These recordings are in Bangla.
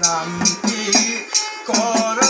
ক্লান্তি কর?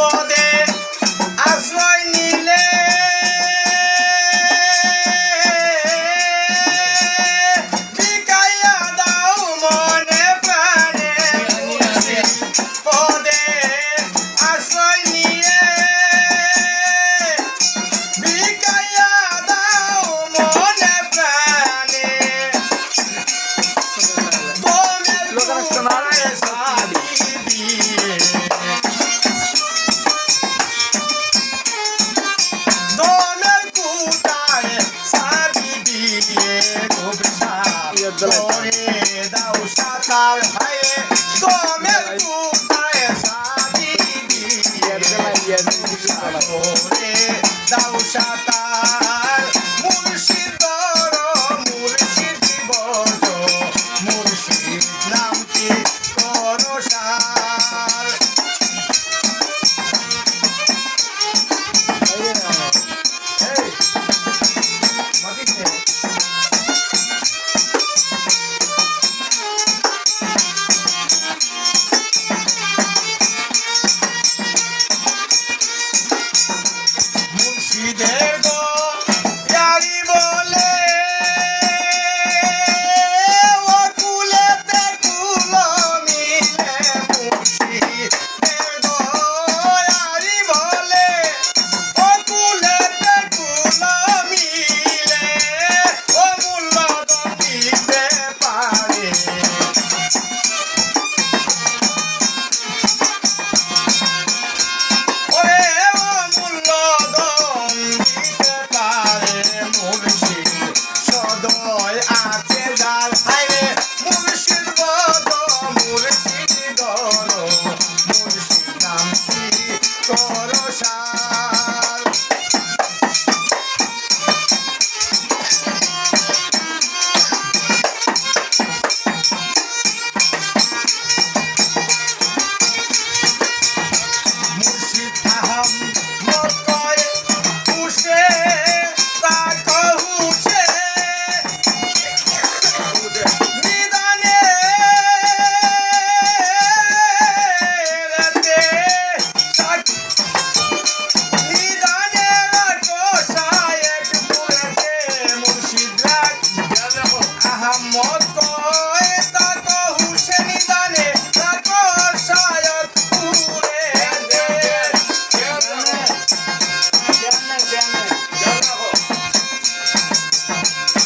こで সার হায়ে তোমের কুতায় সারি দিয়ে দাও সাত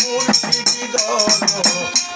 মুর্শিদি দল